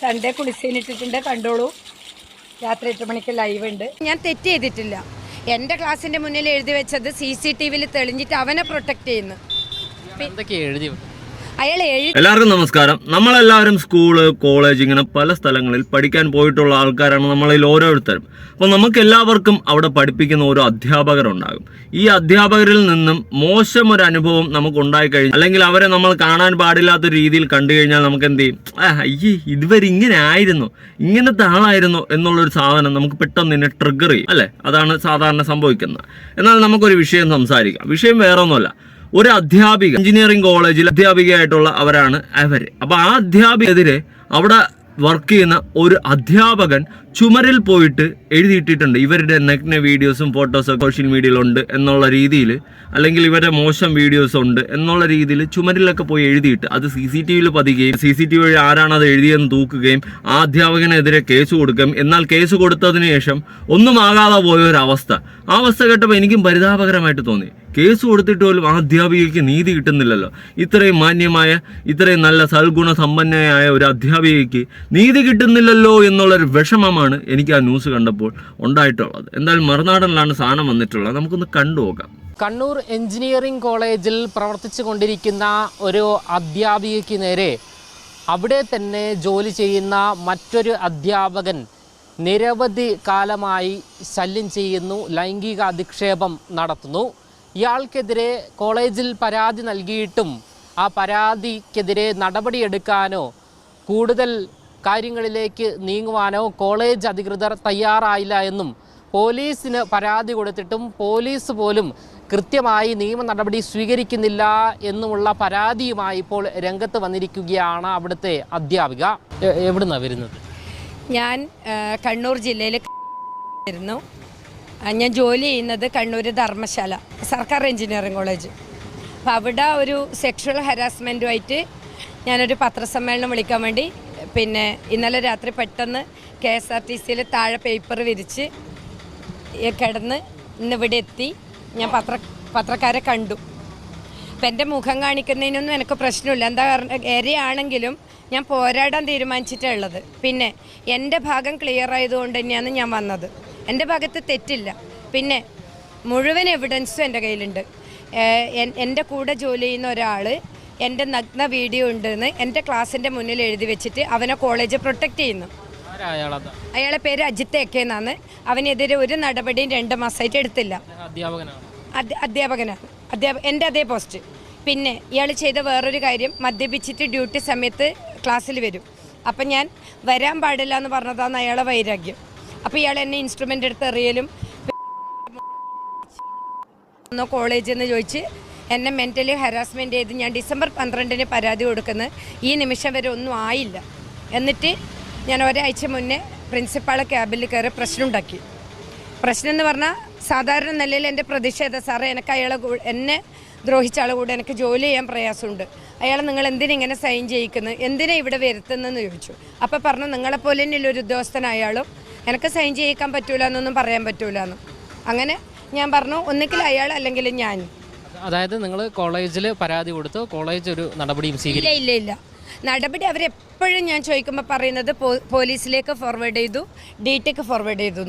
Sunday കുളിസീനിട്ടിട്ടുണ്ട് കണ്ടോളൂ. രാത്രി എട്ട് മണിക്ക് ലൈവ് ഉണ്ട്. ഞാൻ തെറ്റ് ചെയ്തിട്ടില്ല. എന്റെ ക്ലാസ്സിന്റെ മുന്നിൽ എഴുതി വെച്ചത് സി സി ടി വിയിൽ തെളിഞ്ഞിട്ട് അവനെ പ്രൊട്ടക്റ്റ് ചെയ്യുന്നു. എന്തൊക്കെ എഴുതി എല്ലാവർക്കും നമസ്കാരം. നമ്മളെല്ലാവരും സ്കൂൾ കോളേജ് ഇങ്ങനെ പല സ്ഥലങ്ങളിൽ പഠിക്കാൻ പോയിട്ടുള്ള ആൾക്കാരാണ് നമ്മളിൽ ഓരോരുത്തരും. അപ്പോൾ നമുക്ക് എല്ലാവർക്കും അവിടെ പഠിപ്പിക്കുന്ന ഓരോ അധ്യാപകരുണ്ടാകും. ഈ അധ്യാപകരിൽ നിന്നും മോശം ഒരു അനുഭവം നമുക്ക് ഉണ്ടായി കഴിഞ്ഞാൽ അല്ലെങ്കിൽ അവരെ നമ്മൾ കാണാൻ പാടില്ലാത്ത രീതിയിൽ കണ്ടു കഴിഞ്ഞാൽ നമുക്ക് എന്ത് ചെയ്യും അയ്യേ ഇതുവരെ ഇങ്ങനെ ആയിരുന്നു. ഇങ്ങനത്തെ ആളായിരുന്നു എന്നുള്ളൊരു സാധനം നമുക്ക് പെട്ടെന്ന് തന്നെ ട്രിഗർ ചെയ്യും. അല്ലേ? അതാണ് സാധാരണ സംഭവിക്കുന്നത്. എന്നാൽ നമുക്കൊരു വിഷയം സംസാരിക്കാം. വിഷയം വേറെ ഒന്നുമല്ല ഒരു അധ്യാപിക എഞ്ചിനീയറിംഗ് കോളേജിൽ അധ്യാപികയായിട്ടുള്ള അവരാണ് അവർ അപ്പൊ ആ അധ്യാപികെതിരെ അവിടെ വർക്ക് ചെയ്യുന്ന ഒരു അധ്യാപകൻ ചുമരിൽ പോയിട്ട് എഴുതിയിട്ടിട്ടുണ്ട്. ഇവരുടെ നഗ്ന വീഡിയോസും ഫോട്ടോസും സോഷ്യൽ മീഡിയയിലുണ്ട് എന്നുള്ള രീതിയിൽ അല്ലെങ്കിൽ ഇവരുടെ മോശം വീഡിയോസ് ഉണ്ട് എന്നുള്ള രീതിയിൽ ചുമരിലൊക്കെ പോയി എഴുതിയിട്ട് അത് സി സി ടി വിയിൽ പതിക്കുകയും സി സി ടി വി വഴി ആരാണ് അത് എഴുതിയെന്ന് തൂക്കുകയും ആ അധ്യാപകനെതിരെ കേസ് കൊടുക്കുകയും എന്നാൽ കേസ് കൊടുത്തതിന് ശേഷം ഒന്നും ആകാതെ പോയ ഒരു അവസ്ഥ. ആ അവസ്ഥ കേട്ടപ്പോൾ എനിക്കും പരിതാപകരമായിട്ട് തോന്നി. കേസ് കൊടുത്തിട്ട് പോലും അധ്യാപികയ്ക്ക് നീതി കിട്ടുന്നില്ലല്ലോ. ഇത്രയും മാന്യമായ ഇത്രയും നല്ല സൽഗുണ സമ്പന്നയായ ഒരു അധ്യാപികയ്ക്ക് നീതി കിട്ടുന്നില്ലല്ലോ എന്നുള്ളൊരു വിഷമമാണ് എനിക്ക് ആ ന്യൂസ് കണ്ടപ്പോൾ ഉണ്ടായിട്ടുള്ളത്. എന്തായാലും മറുനാടനിലാണ് സാധനം വന്നിട്ടുള്ളത്. നമുക്കൊന്ന് കണ്ടു നോക്കാം. കണ്ണൂർ എഞ്ചിനീയറിംഗ് കോളേജിൽ പ്രവർത്തിച്ചു കൊണ്ടിരിക്കുന്ന ഒരു അധ്യാപികയ്ക്ക് നേരെ അവിടെ തന്നെ ജോലി ചെയ്യുന്ന മറ്റൊരു അധ്യാപകൻ നിരവധി കാലമായി ശല്യം ചെയ്യുന്നു ലൈംഗിക അധിക്ഷേപം നടത്തുന്നു. ഇയാൾക്കെതിരെ കോളേജിൽ പരാതി നൽകിയിട്ടും ആ പരാതിക്കെതിരെ നടപടിയെടുക്കാനോ കൂടുതൽ കാര്യങ്ങളിലേക്ക് നീങ്ങുവാനോ കോളേജ് അധികൃതർ തയ്യാറായില്ല എന്നും പോലീസിന് പരാതി കൊടുത്തിട്ടും പോലീസ് പോലും കൃത്യമായി നിയമ നടപടി സ്വീകരിക്കുന്നില്ല എന്നുമുള്ള പരാതിയുമായി ഇപ്പോൾ രംഗത്ത് വന്നിരിക്കുകയാണ് അവിടുത്തെ അധ്യാപിക. എവിടുന്നാണ് വരുന്നത്? ഞാൻ കണ്ണൂർ ജില്ലയിൽ ഞാൻ ജോലി ചെയ്യുന്നത് കണ്ണൂർ ധർമ്മശാല സർക്കാർ എഞ്ചിനീയറിംഗ് കോളേജ്. അപ്പോൾ അവിടെ ഒരു സെക്ഷൽ ഹരാസ്മെന്റുമായിട്ട് ഞാനൊരു പത്രസമ്മേളനം വിളിക്കാൻ വേണ്ടി പിന്നെ ഇന്നലെ രാത്രി പെട്ടെന്ന് കെ എസ് ആർ ടി സിയിൽ താഴെ പേപ്പർ വിരിച്ച് കിടന്ന് ഇന്ന് ഇവിടെ എത്തി. ഞാൻ പത്ര പത്രക്കാരെ കണ്ടു. അപ്പം എന്റെ മുഖം കാണിക്കുന്നതിനൊന്നും എനിക്ക് പ്രശ്നമില്ല. എന്താ കാരണം ഏരിയാണെങ്കിലും ഞാൻ പോരാടാൻ തീരുമാനിച്ചിട്ടുള്ളത് പിന്നെ എന്റെ ഭാഗം ക്ലിയർ ആയതുകൊണ്ട് തന്നെയാണ് ഞാൻ വന്നത്. എന്റെ ഭാഗത്ത് തെറ്റില്ല. പിന്നെ മുഴുവൻ എവിഡൻസും എന്റെ കയ്യിലുണ്ട്. എന്റെ കൂടെ ജോലി ചെയ്യുന്ന ഒരാൾ എന്റെ നഗ്ന വീഡിയോ ഉണ്ടെന്ന് എന്റെ ക്ലാസ്സിന്റെ മുന്നിൽ എഴുതി വെച്ചിട്ട് അവനെ കോളേജ് പ്രൊട്ടക്റ്റ് ചെയ്യുന്നു. അയാളെ പേര് അജിത്ത് എക്കെ എന്നാണ്. അവനെതിരെ ഒരു നടപടിയും രണ്ട് മാസമായിട്ട് എടുത്തില്ല. അധ്യാപകനാണ്? അധ്യ- അധ്യാപകനാണ് അധ്യാപക എന്റെ അതേ പോസ്റ്റ് പിന്നെ ഇയാൾ ചെയ്ത വേറൊരു കാര്യം മദ്യപിച്ചിട്ട് ഡ്യൂട്ടി സമയത്ത് ക്ലാസ്സിൽ വരും. അപ്പം ഞാൻ വരാൻ പാടില്ല എന്ന് പറഞ്ഞതാണ് അയാളെ വൈരാഗ്യം. അപ്പോൾ ഇയാൾ എന്നെ ഇൻസ്ട്രുമെന്റ് എടുത്ത് എറിയലും. ഒന്നോ കോളേജിൽ നിന്ന് ചോദിച്ച് എന്നെ മെന്റലി ഹരാസ്മെന്റ് ചെയ്ത് ഞാൻ ഡിസംബർ പന്ത്രണ്ടിന് പരാതി കൊടുക്കുന്നത് ഈ നിമിഷം വരെ ഒന്നും ആയില്ല. എന്നിട്ട് ഞാൻ ഒരാഴ്ച മുന്നേ പ്രിൻസിപ്പാളെ ക്യാബിൽ കയറി പ്രശ്നമുണ്ടാക്കി. പ്രശ്നം എന്ന് പറഞ്ഞാൽ സാധാരണ നിലയിൽ എന്റെ പ്രതിഷേധം സാറേ എനിക്ക് അയാളെ എന്നെ ദ്രോഹിച്ച ആളെ കൂടെ എനിക്ക് ജോലി ചെയ്യാൻ പ്രയാസമുണ്ട്. അയാളെ നിങ്ങൾ എന്തിനെ ഇങ്ങനെ സൈൻ ചെയ്യിക്കുന്നത് എന്തിനാണ് ഇവിടെ വരുത്തുന്നതെന്ന് ചോദിച്ചു. അപ്പോൾ പറഞ്ഞു നിങ്ങളെപ്പോലെ ഒരു ഉദ്യോഗസ്ഥൻ അയാളും എനിക്ക് സൈൻ ചെയ്യിക്കാൻ പറ്റൂല എന്നൊന്നും പറയാൻ പറ്റൂല എന്ന് അങ്ങനെ ഞാൻ പറഞ്ഞു ഒന്നുകിൽ അയാൾ അല്ലെങ്കിൽ ഞാൻ. അതായത് നിങ്ങൾ കോളേജിൽ പരാതി കൊടുത്തു കോളേജ് ഒരു നടപടിയും ഇല്ല സ്വീകരിക്കും ഇല്ല ഇല്ല. നടപടി അവരെപ്പോഴും ഞാൻ ചോദിക്കുമ്പോൾ പറയുന്നത് പോലീസിലേക്ക് ഫോർവേഡ് ചെയ്തു ഡി ടിക്ക് ഫോർവേഡ് ചെയ്തു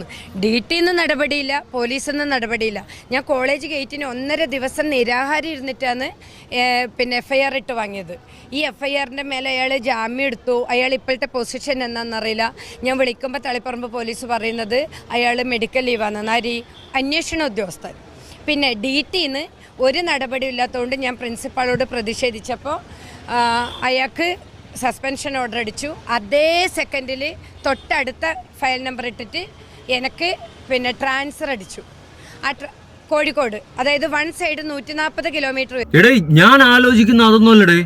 ഡി ടിന്ന് നടപടിയില്ല പോലീസിൽ നിന്ന് നടപടിയില്ല. ഞാൻ കോളേജ് ഗേറ്റിന് ഒന്നര ദിവസം നിരാഹാരം ഇരുന്നിട്ടാണ് പിന്നെ എഫ് ഐ ആർ ഇട്ട് വാങ്ങിയത്. ഈ എഫ് ഐ ആറിന്റെ മേലെ അയാൾ ജാമ്യം എടുത്തു. അയാൾ ഇപ്പോഴത്തെ പൊസിഷൻ എന്താണെന്നറിയില്ല. ഞാൻ വിളിക്കുമ്പോൾ തളിപ്പറമ്പ് പോലീസ് പറയുന്നത് അയാൾ മെഡിക്കൽ ലീവാണെന്ന് ആര്? അന്വേഷണ ഉദ്യോഗസ്ഥൻ. പിന്നെ ഡി ടിന്ന് ഒരു നടപടി ഇല്ലാത്തതുകൊണ്ട് ഞാൻ പ്രിൻസിപ്പാളോട് പ്രതിഷേധിച്ചപ്പോൾ അയാൾക്ക് സസ്പെൻഷൻ ഓർഡർ അടിച്ചു. അതേ സെക്കൻഡിൽ തൊട്ടടുത്ത ഫയൽ നമ്പർ ഇട്ടിട്ട് എനിക്ക് പിന്നെ ട്രാൻസ്ഫർ അടിച്ചു. ആ കോഴിക്കോട് അതായത് വൺ സൈഡ് നൂറ്റി നാൽപ്പത് കിലോമീറ്റർ എടേ ഞാൻ ആലോചിക്കുന്ന അതൊന്നുമല്ലടേ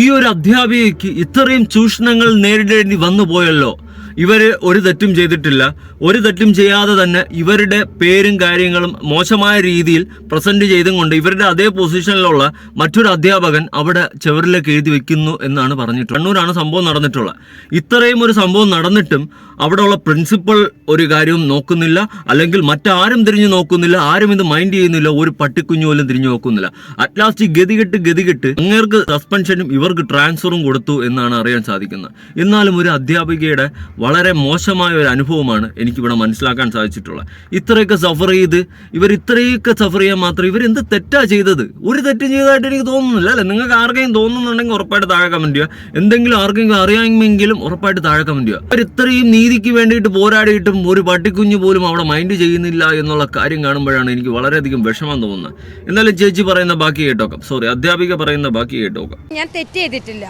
ഈ ഒരു അധ്യാപികയ്ക്ക് ഇത്രയും ചൂഷണങ്ങൾ നേരിടേണ്ടി വന്നു പോയല്ലോ. ഇവർ ഒരു തെറ്റും ചെയ്തിട്ടില്ല. ഒരു തെറ്റും ചെയ്യാതെ തന്നെ ഇവരുടെ പേരും കാര്യങ്ങളും മോശമായ രീതിയിൽ പ്രസന്റ് ചെയ്തും കൊണ്ട് ഇവരുടെ അതേ പൊസിഷനിലുള്ള മറ്റൊരു അധ്യാപകൻ അവിടെ ചുവരിലേക്ക് എഴുതി വെക്കുന്നു എന്നാണ് പറഞ്ഞിട്ടുള്ളത്. കണ്ണൂരാണ് സംഭവം നടന്നിട്ടുള്ളത്. ഇത്രയും ഒരു സംഭവം നടന്നിട്ടും അവിടെയുള്ള പ്രിൻസിപ്പൾ ഒരു കാര്യവും നോക്കുന്നില്ല. അല്ലെങ്കിൽ മറ്റാരും തിരിഞ്ഞു നോക്കുന്നില്ല. ആരും ഇത് മൈൻഡ് ചെയ്യുന്നില്ല. ഒരു പട്ടിക്കുഞ്ഞു പോലും തിരിഞ്ഞു നോക്കുന്നില്ല. അറ്റ്ലാസ്റ്റ് ഗതികെട്ട് ഗതികെട്ട് അങ്ങേർക്ക് സസ്പെൻഷനും ഇവർക്ക് ട്രാൻസ്ഫറും കൊടുത്തു എന്നാണ് അറിയാൻ സാധിക്കുന്നത്. എന്നാലും ഒരു അധ്യാപികയുടെ വളരെ മോശമായ ഒരു അനുഭവമാണ് എനിക്കിവിടെ മനസ്സിലാക്കാൻ സാധിച്ചിട്ടുള്ളത്. ഇത്രയൊക്കെ സഫർ ചെയ്ത് ഇവർ ഇത്രയൊക്കെ സഫർ ചെയ്യാൻ മാത്രം ഇവർ എന്ത് തെറ്റാ ചെയ്തത്? ഒരു തെറ്റ് ചെയ്തതായിട്ട് എനിക്ക് തോന്നുന്നില്ല അല്ലേ? നിങ്ങൾക്ക് ആർക്കെങ്കിലും തോന്നുന്നുണ്ടെങ്കിൽ ഉറപ്പായിട്ട് താഴെ കമന്റ് ചെയ്യുക. എന്തെങ്കിലും ആർക്കെങ്കിലും അറിയാമെങ്കിലും ഉറപ്പായിട്ട് താഴെ കമന്റ് ചെയ്യുക. അവർ ഇത്രയും നീതിക്ക് വേണ്ടിയിട്ട് പോരാടിയിട്ടും ഒരു പട്ടിക്കുഞ്ഞു പോലും അവിടെ മൈൻഡ് ചെയ്യുന്നില്ല എന്നുള്ള കാര്യം കാണുമ്പോഴാണ് എനിക്ക് വളരെയധികം വിഷമം തോന്നുന്നത്. എന്നാലും ചേച്ചി പറയുന്ന ബാക്കി കേട്ടോക്കാം. സോറി അധ്യാപിക പറയുന്ന ബാക്കി കേട്ടോക്കാം. ഞാൻ തെറ്റ് ചെയ്തിട്ടില്ല.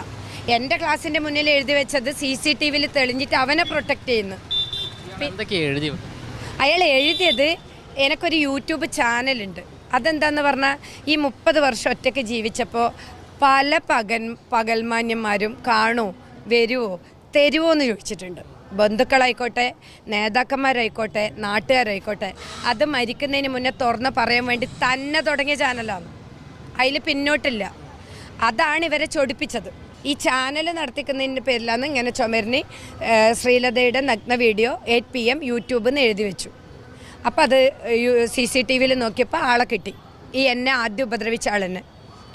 എന്റെ ക്ലാസ്സിന്റെ മുന്നിൽ എഴുതി വെച്ചത് സി സി ടി വിയിൽ തെളിഞ്ഞിട്ട് അവനെ പ്രൊട്ടക്റ്റ് ചെയ്യുന്നു. എഴുതി അയാൾ എഴുതിയത് എനിക്കൊരു യൂട്യൂബ് ചാനലുണ്ട് അതെന്താന്ന് പറഞ്ഞാൽ ഈ മുപ്പത് വർഷം ഒറ്റയ്ക്ക് ജീവിച്ചപ്പോൾ പല പകൻ പകൽമാന്യന്മാരും കാണുമോ വരുമോ തരുമോ എന്ന് ചോദിച്ചിട്ടുണ്ട്. ബന്ധുക്കളായിക്കോട്ടെ നേതാക്കന്മാരായിക്കോട്ടെ നാട്ടുകാരായിക്കോട്ടെ അത് മരിക്കുന്നതിന് മുന്നേ തുറന്ന് പറയാൻ വേണ്ടി തന്നെ തുടങ്ങിയ ചാനലാണ്. അതിൽ പിന്നോട്ടില്ല. അതാണ് ഇവരെ ചൊടിപ്പിച്ചത്. ഈ ചാനൽ നടത്തിക്കുന്നതിന്റെ പേരിലാണ് ഇങ്ങനെ ചുമരിന് ശ്രീലതയുടെ നഗ്ന വീഡിയോ എയ്റ്റ് പി എം യൂട്യൂബിൽ നിന്ന് എഴുതി വെച്ചു. അപ്പം അത് സി സി ടി വിയിൽ നോക്കിയപ്പോൾ ആളെ കിട്ടി. ഈ എന്നെ ആദ്യം ഉപദ്രവിച്ച ആളെന്നെ.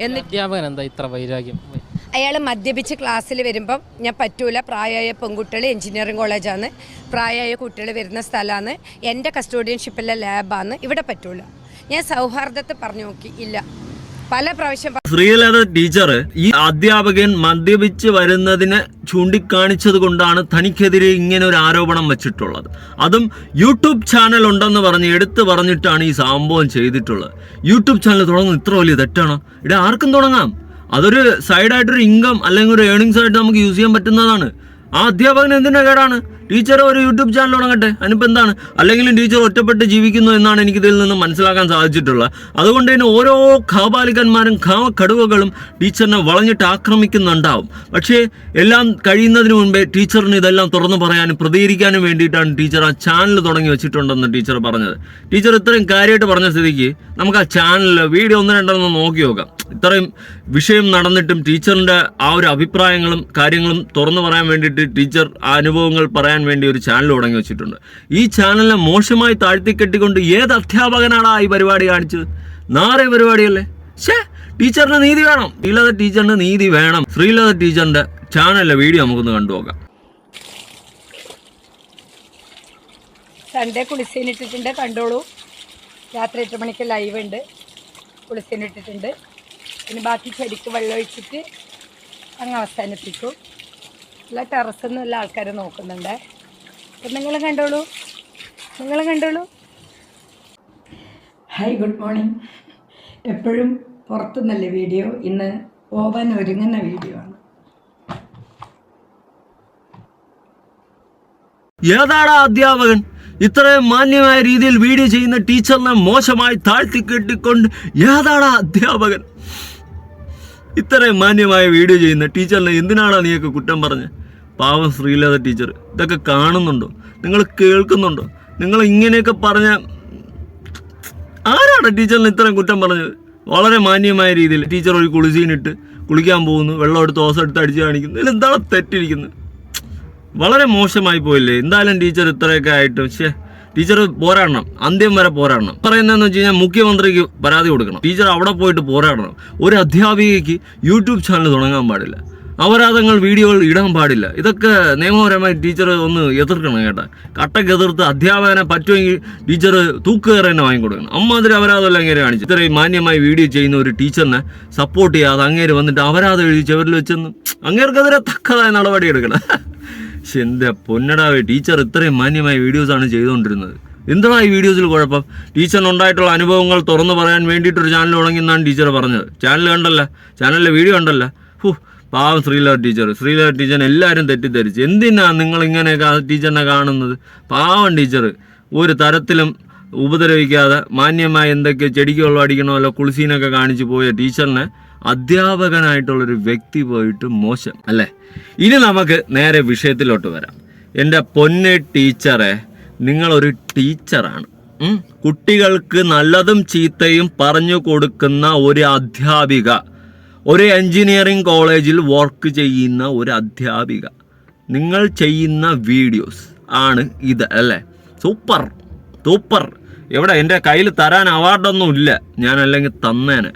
എന്നിട്ട് എന്താ ഇത്ര വൈരാഗ്യം? അയാൾ മദ്യപിച്ച് ക്ലാസ്സിൽ വരുമ്പം ഞാൻ പറ്റൂല. പ്രായമായ പെൺകുട്ടികൾ എഞ്ചിനീയറിംഗ് കോളേജാണ് പ്രായമായ കുട്ടികൾ വരുന്ന സ്ഥലമാണ് എന്റെ കസ്റ്റോഡിയൻഷിപ്പിലെ ലാബാണ് ഇവിടെ പറ്റൂല. ഞാൻ സൗഹാർദ്ദത്തെ പറഞ്ഞു നോക്കി. ഇല്ല. പല പ്രാവശ്യം ശ്രീലത ടീച്ചർ ഈ അധ്യാപകൻ മദ്യപിച്ച് വരുന്നതിനെ ചൂണ്ടിക്കാണിച്ചത് കൊണ്ടാണ് തനിക്കെതിരെ ഇങ്ങനെ ഒരു ആരോപണം വെച്ചിട്ടുള്ളത്. അതും യൂട്യൂബ് ചാനൽ ഉണ്ടെന്ന് പറഞ്ഞ് എടുത്തു പറഞ്ഞിട്ടാണ് ഈ സംഭവം ചെയ്തിട്ടുള്ളത്. യൂട്യൂബ് ചാനൽ തുടങ്ങുന്നത് ഇത്ര വലിയ തെറ്റാണോ? ഇവിടെ ആർക്കും തുടങ്ങാം. അതൊരു സൈഡായിട്ടൊരു ഇൻകം അല്ലെങ്കിൽ ഒരു ഏണിങ്സ് ആയിട്ട് നമുക്ക് യൂസ് ചെയ്യാൻ പറ്റുന്നതാണ്. ആ അധ്യാപകൻ എന്തിനാ കേടാണ്? ടീച്ചർ ഒരു യൂട്യൂബ് ചാനൽ തുടങ്ങട്ടെ. അതിനിപ്പോൾ എന്താണ്? അല്ലെങ്കിലും ടീച്ചർ ഒറ്റപ്പെട്ട് ജീവിക്കുന്നു എന്നാണ് എനിക്കിതിൽ നിന്ന് മനസ്സിലാക്കാൻ സാധിച്ചിട്ടുള്ളത്. അതുകൊണ്ട് തന്നെ ഓരോ ഖാബാലികന്മാരും ഖാമ കടുവകളും ടീച്ചറിനെ വളഞ്ഞിട്ട് ആക്രമിക്കുന്നുണ്ടാവും. പക്ഷേ എല്ലാം കഴിയുന്നതിന് മുൻപേ ടീച്ചറിന് ഇതെല്ലാം തുറന്നു പറയാനും പ്രതികരിക്കാനും വേണ്ടിയിട്ടാണ് ടീച്ചർ ആ ചാനൽ തുടങ്ങി വെച്ചിട്ടുണ്ടെന്ന് ടീച്ചർ പറഞ്ഞത്. ടീച്ചർ ഇത്രയും കാര്യമായിട്ട് പറഞ്ഞ സ്ഥിതിക്ക് നമുക്ക് ആ ചാനലിൽ വീഡിയോ ഒന്ന് രണ്ടെന്ന് നോക്കി നോക്കാം. ഇത്രയും വിഷയം നടന്നിട്ടും ടീച്ചറിന്റെ ആ ഒരു അഭിപ്രായങ്ങളും കാര്യങ്ങളും തുറന്നു പറയാൻ വേണ്ടിയിട്ട് ടീച്ചർ ആ അനുഭവങ്ങൾ പറയാൻ വേണ്ടി ഒരു ചാനൽ തുടങ്ങി വെച്ചിട്ടുണ്ട്. ഈ ചാനലിനെ മോശമായി താഴ്ത്തിക്കെട്ടിക്കൊണ്ട് ഏത് അധ്യാപകനാണോ ഈ പരിപാടി കാണിച്ചത്? നാറെ പരിപാടിയല്ലേ? ഷേ ടീച്ചറിന് നീതി വേണം. ശ്രീലത ടീച്ചറിന് നീതി വേണം. ശ്രീലത ടീച്ചറിന്റെ ചാനലിലെ വീഡിയോ നമുക്കൊന്ന് കണ്ടു നോക്കാം. കുളിസീൻ കുളിസീനിട്ടിട്ടുണ്ട് കണ്ടോളൂ. രാത്രി എട്ട് മണിക്ക് ലൈവ് ഉണ്ട്. കുളിസീൻ കുളിസീനിട്ടിട്ടുണ്ട് പിന്നെ ബാക്കി ചെടിക്ക് വെള്ളം ഒഴിച്ചിട്ട് അങ്ങ് അവസാനിപ്പിക്കും. എല്ലാ ടെറസിൽ നിന്നുള്ള ആൾക്കാർ ആൾക്കാരും നോക്കുന്നുണ്ട്. അപ്പം നിങ്ങൾ കണ്ടോളൂ. നിങ്ങൾ കണ്ടോളൂ. ഹായ് ഗുഡ് മോർണിംഗ് എപ്പോഴും പുറത്തുനിന്നല്ലേ വീഡിയോ ഇന്ന് ഓവൻ ഒരുങ്ങുന്ന വീഡിയോ ആണ്. ഏതാടാ അധ്യാപകൻ? ഇത്രയും മാന്യമായ രീതിയിൽ വീഡിയോ ചെയ്യുന്ന ടീച്ചറിനെ മോശമായി താഴ്ത്തി കെട്ടിക്കൊണ്ട് ഏതാടാ അധ്യാപകൻ? ഇത്രയും മാന്യമായ വീഡിയോ ചെയ്യുന്ന ടീച്ചറിനെ എന്തിനാണോ നീയൊക്കെ കുറ്റം പറഞ്ഞ്? പാവം ശ്രീലത ടീച്ചർ ഇതൊക്കെ കാണുന്നുണ്ടോ? നിങ്ങൾ കേൾക്കുന്നുണ്ടോ? നിങ്ങൾ ഇങ്ങനെയൊക്കെ പറഞ്ഞ ആരാണ് ടീച്ചറിന് ഇത്രയും കുറ്റം പറഞ്ഞത്? വളരെ മാന്യമായ രീതിയിൽ ടീച്ചർ ഒരു കുളിസീനിട്ട് കുളിക്കാൻ പോകുന്നു വെള്ളം എടുത്ത് ഓസം എടുത്ത് അടിച്ച് കാണിക്കുന്നു. ഇതിൽ എന്താണ് തെറ്റിരിക്കുന്നത്? വളരെ മോശമായി പോയില്ലേ? എന്തായാലും ടീച്ചർ ഇത്രയൊക്കെ ആയിട്ട് പക്ഷേ ടീച്ചർ പോരാടണം. അന്ത്യം വരെ പോരാടണം. പറയുന്നതെന്ന് വെച്ച് കഴിഞ്ഞാൽ മുഖ്യമന്ത്രിക്ക് പരാതി കൊടുക്കണം. ടീച്ചർ അവിടെ പോയിട്ട് പോരാടണം. ഒരു അധ്യാപികയ്ക്ക് യൂട്യൂബ് ചാനൽ തുടങ്ങാൻ പാടില്ല. അപരാധങ്ങൾ വീഡിയോകൾ ഇടാൻ പാടില്ല. ഇതൊക്കെ നിയമപരമായി ടീച്ചർ ഒന്ന് എതിർക്കണം കേട്ടാ. കട്ടക്ക് എതിർത്ത് അധ്യാപകനെ പറ്റുമെങ്കിൽ ടീച്ചർ തൂക്കുകയറി തന്നെ വാങ്ങിക്കൊടുക്കണം. അമ്മാതിരി അപരാധമല്ല അങ്ങേരെ കാണിച്ചു. ഇത്രയും മാന്യമായി വീഡിയോ ചെയ്യുന്ന ഒരു ടീച്ചറിനെ സപ്പോർട്ട് ചെയ്യാതെ അങ്ങേര് വന്നിട്ട് അപരാധം എഴുതി ചവരിൽ വെച്ചെന്ന് അങ്ങേർക്കെതിരെ തക്കതായ നടപടി എടുക്കണം. പക്ഷെ എന്റെ പൊന്നടാവേ ടീച്ചർ ഇത്രയും മാന്യമായ വീഡിയോസാണ് ചെയ്തുകൊണ്ടിരുന്നത്. എന്താണ് ഈ വീഡിയോസിൽ കുഴപ്പം? ടീച്ചറിനുണ്ടായിട്ടുള്ള അനുഭവങ്ങൾ തുറന്നു പറയാൻ വേണ്ടിയിട്ടൊരു ചാനൽ തുടങ്ങിയെന്നാണ് ടീച്ചർ പറഞ്ഞത്. ചാനൽ കണ്ടല്ല ചാനലിലെ വീഡിയോ കണ്ടല്ല. ഹൂ പാവം ശ്രീലത ടീച്ചർ ശ്രീലത ടീച്ചറിനെ എല്ലാവരും തെറ്റിദ്ധരിച്ച്. എന്തിനാ നിങ്ങൾ ഇങ്ങനെ ടീച്ചറിനെ കാണുന്നത്? പാവം ടീച്ചർ ഒരു തരത്തിലും ഉപദ്രവിക്കാതെ മാന്യമായി എന്തൊക്കെ ചെടിക്ക് വെള്ളം അല്ല കുളിസീനൊക്കെ കാണിച്ചു പോയ ടീച്ചറിനെ അധ്യാപകനായിട്ടുള്ളൊരു വ്യക്തി പോയിട്ട് മോശം അല്ലേ? ഇനി നമുക്ക് നേരെ വിഷയത്തിലോട്ട് വരാം. എന്റെ പൊന്നെ ടീച്ചറെ നിങ്ങളൊരു ടീച്ചറാണ് കുട്ടികൾക്ക് നല്ലതും ചീത്തയും പറഞ്ഞു കൊടുക്കുന്ന ഒരു അധ്യാപിക. ഒരു എൻജിനീയറിംഗ് കോളേജിൽ വർക്ക് ചെയ്യുന്ന ഒരു അധ്യാപിക. നിങ്ങൾ ചെയ്യുന്ന വീഡിയോസ് ആണ് ഇത് അല്ലേ? Super super. എവിടെ? എന്റെ കയ്യിൽ തരാൻ അവാർഡൊന്നും ഇല്ല. ഞാൻ അല്ലെങ്കിൽ തന്നേനെ.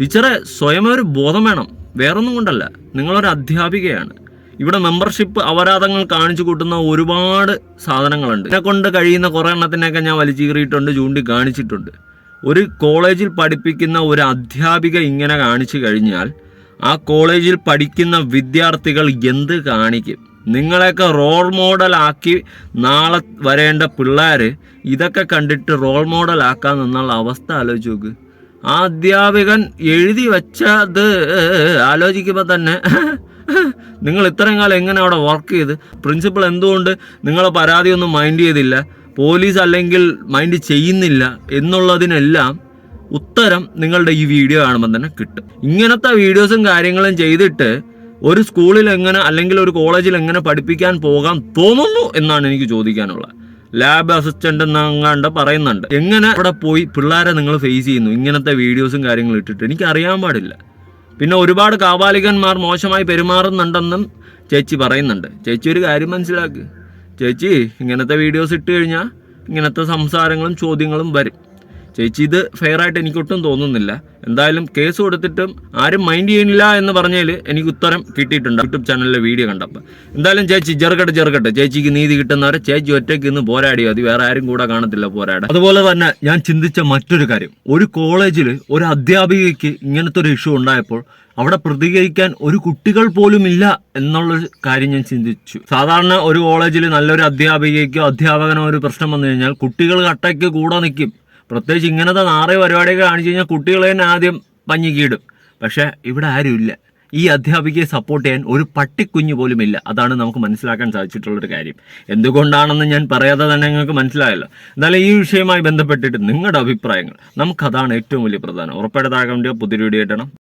ടീച്ചറെ സ്വയം ഒരു ബോധം വേണം. വേറൊന്നും കൊണ്ടല്ല. നിങ്ങളൊരു അധ്യാപികയാണ്. ഇവിടെ മെമ്പർഷിപ്പ് അപരാധങ്ങൾ കാണിച്ചു കൂട്ടുന്ന ഒരുപാട് സാധനങ്ങളുണ്ട്. എന്നെ കൊണ്ട് കഴിയുന്ന കുറേ എണ്ണത്തിനൊക്കെ ഞാൻ ചൂണ്ടി കാണിച്ചിട്ടുണ്ട് ഒരു കോളേജിൽ പഠിപ്പിക്കുന്ന ഒരു അധ്യാപിക ഇങ്ങനെ കാണിച്ചു കഴിഞ്ഞാൽ ആ കോളേജിൽ പഠിക്കുന്ന വിദ്യാർത്ഥികൾ എന്ത് കാണിക്കും? നിങ്ങളെയൊക്കെ റോൾ മോഡലാക്കി നാളെ വരേണ്ട പിള്ളേർ ഇതൊക്കെ കണ്ടിട്ട് റോൾ മോഡലാക്കാൻ എന്നുള്ള അവസ്ഥ ആലോചിച്ച് നോക്ക്. ആ അധ്യാപകൻ എഴുതി വെച്ചത് ആലോചിക്കുമ്പോൾ തന്നെ നിങ്ങൾ ഇത്രയും കാലം എങ്ങനെ അവിടെ വർക്ക് ചെയ്ത്? പ്രിൻസിപ്പൾ എന്തുകൊണ്ട് നിങ്ങളെ പരാതിയൊന്നും മൈൻഡ് ചെയ്തില്ല? പോലീസ് അല്ലെങ്കിൽ മൈൻഡ് ചെയ്യുന്നില്ല എന്നുള്ളതിനെല്ലാം ഉത്തരം നിങ്ങളുടെ ഈ വീഡിയോ കാണുമ്പോൾ തന്നെ കിട്ടും. ഇങ്ങനത്തെ വീഡിയോസും കാര്യങ്ങളും ചെയ്തിട്ട് ഒരു സ്കൂളിൽ എങ്ങനെ അല്ലെങ്കിൽ ഒരു കോളേജിൽ എങ്ങനെ പഠിപ്പിക്കാൻ പോകാൻ തോന്നുന്നു എന്നാണ് എനിക്ക് ചോദിക്കാനുള്ളത്. ലാബ് അസിസ്റ്റന്റ് എന്നങ്ങാണ്ട് പറയുന്നുണ്ട്. എങ്ങനെ അവിടെ പോയി പിള്ളേരെ നിങ്ങൾ ഫേസ് ചെയ്യുന്നു? ഇങ്ങനത്തെ വീഡിയോസും കാര്യങ്ങളും ഇട്ടിട്ട് എനിക്ക് അറിയാൻ പാടില്ല. പിന്നെ ഒരുപാട് കാപാലികന്മാർ മോശമായി പെരുമാറുന്നുണ്ടെന്നും ചേച്ചി പറയുന്നുണ്ട്. ചേച്ചി ഒരു കാര്യം മനസ്സിലാക്ക്. ചേച്ചി ഇങ്ങനത്തെ വീഡിയോസ് ഇട്ട് കഴിഞ്ഞാൽ ഇങ്ങനത്തെ സംസാരങ്ങളും ചോദ്യങ്ങളും വരും. ചേച്ചി ഇത് ഫെയർ ആയിട്ട് എനിക്കൊട്ടും തോന്നുന്നില്ല. എന്തായാലും കേസ് കൊടുത്തിട്ടും ആരും മൈൻഡ് ചെയ്യുന്നില്ല എന്ന് പറഞ്ഞതിൽ എനിക്ക് ഉത്തരം കിട്ടിയിട്ടുണ്ട് യൂട്യൂബ് ചാനലിലെ വീഡിയോ കണ്ടപ്പോൾ എന്തായാലും ചേച്ചി ചെറുകട്ടെ ചെറുകട്ടെ ചേച്ചിക്ക് നീതി കിട്ടുന്നവരെ ചേച്ചി ഒറ്റയ്ക്ക് ഇന്ന് പോരാടിയോ? മതി വേറെ ആരും കൂടെ കാണത്തില്ല പോരാടാൻ. അതുപോലെ തന്നെ ഞാൻ ചിന്തിച്ച മറ്റൊരു കാര്യം. ഒരു കോളേജിൽ ഒരു അധ്യാപികയ്ക്ക് ഇങ്ങനത്തെ ഒരു ഇഷ്യൂ ഉണ്ടായപ്പോൾ അവിടെ പ്രതികരിക്കാൻ ഒരു കുട്ടികൾ പോലും ഇല്ല എന്നുള്ളൊരു കാര്യം ഞാൻ ചിന്തിച്ചു. സാധാരണ ഒരു കോളേജിൽ നല്ലൊരു അധ്യാപികയ്ക്കോ അധ്യാപകനോ ഒരു പ്രശ്നം വന്നു കഴിഞ്ഞാൽ കുട്ടികൾ കട്ടയ്ക്ക് കൂടെ നിൽക്കും. പ്രത്യേകിച്ച് ഇങ്ങനത്തെ നാറേ പരിപാടിയൊക്കെ കാണിച്ചു കഴിഞ്ഞാൽ കുട്ടികളെ തന്നെ ആദ്യം പഞ്ഞിക്കിടും. പക്ഷേ ഇവിടെ ആരുമില്ല ഈ അധ്യാപികയെ സപ്പോർട്ട് ചെയ്യാൻ ഒരു പട്ടിക്കുഞ്ഞ് പോലും ഇല്ല. അതാണ് നമുക്ക് മനസ്സിലാക്കാൻ സാധിച്ചിട്ടുള്ളൊരു കാര്യം. എന്തുകൊണ്ടാണെന്ന് ഞാൻ പറയാതെ തന്നെ നിങ്ങൾക്ക് മനസ്സിലായല്ലോ. എന്നാലും ഈ വിഷയവുമായി ബന്ധപ്പെട്ടിട്ട് നിങ്ങളുടെ അഭിപ്രായങ്ങൾ. നമുക്കതാണ് ഏറ്റവും വലിയ പ്രധാനം. ഉറപ്പായിട്ട് താഴെ പുതിയ വീഡിയോ ഇട്ടണം